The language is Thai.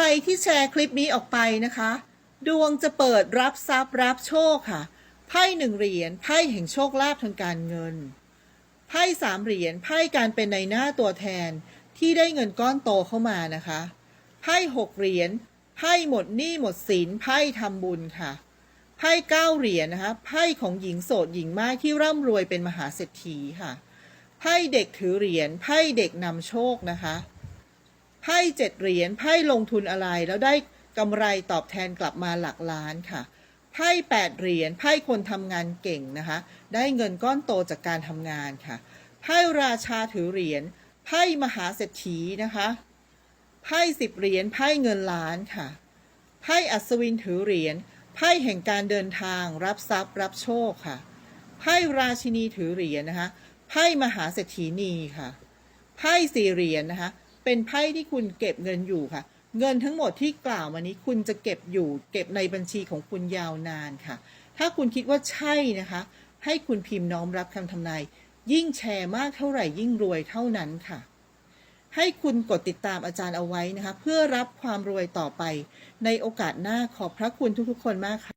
รที่แชร์คลิปนี้ออกไปนะคะ ดวงจะเปิดรับทรัพย์รับโชคค่ะ ไพ่หนึ่งเหรียญไพ่แห่งโชคลาภทางการเงิน ไพ่สามเหรียญไพ่การเป็นในหน้าตัวแทนที่ได้เงินก้อนโตเข้ามานะคะ ไพ่หกเหรียญไพ่หมดหนี้หมดสินไพ่ทำบุญค่ะ ไพ่เก้าเหรียญนะคะ ไพ่ของหญิงโสดหญิงไม้ที่ร่ำรวยเป็นมหาเศรษฐีค่ะ ไพ่เด็กถือเหรียญไพ่เด็กนำโชคนะคะ ไพ่เจ็ดเหรียญไพ่ลงทุนอะไรแล้วได้กำไรตอบแทนกลับมาหลักล้านค่ะไพ่แปดเหรียญไพ่คนทำงานเก่งนะคะ ได้เงินก้อนโตจากการทำงานค่ะไพ่ราชาถือเหรียญไพ่มหาเศรษฐีนะคะไพ่สิบเหรียญไพ่เงินล้านค่ะไพ่อัศวินถือเหรียญไพ่แห่งการเดินทางรับทรัพย์รับโชคค่ะไพ่ราชินีถือเหรียญนะคะไพ่มหาเศรษฐีนีค่ะไพ่สี่เหรียญนะคะ เป็นไพ่ที่คุณเก็บเงินอยู่ค่ะ เงินทั้งหมดที่กล่าวมานี้คุณจะเก็บอยู่ เก็บในบัญชีของคุณยาวนานค่ะ ถ้าคุณคิดว่าใช่นะคะ ให้คุณพิมพ์น้อมรับคำทำนายยิ่งแชร์มากเท่าไหร่ยิ่งรวยเท่านั้นค่ะ ให้คุณกดติดตามอาจารย์เอาไว้นะคะ เพื่อรับความรวยต่อไปในโอกาสหน้าขอบพระคุณทุกๆ คนมากค่ะ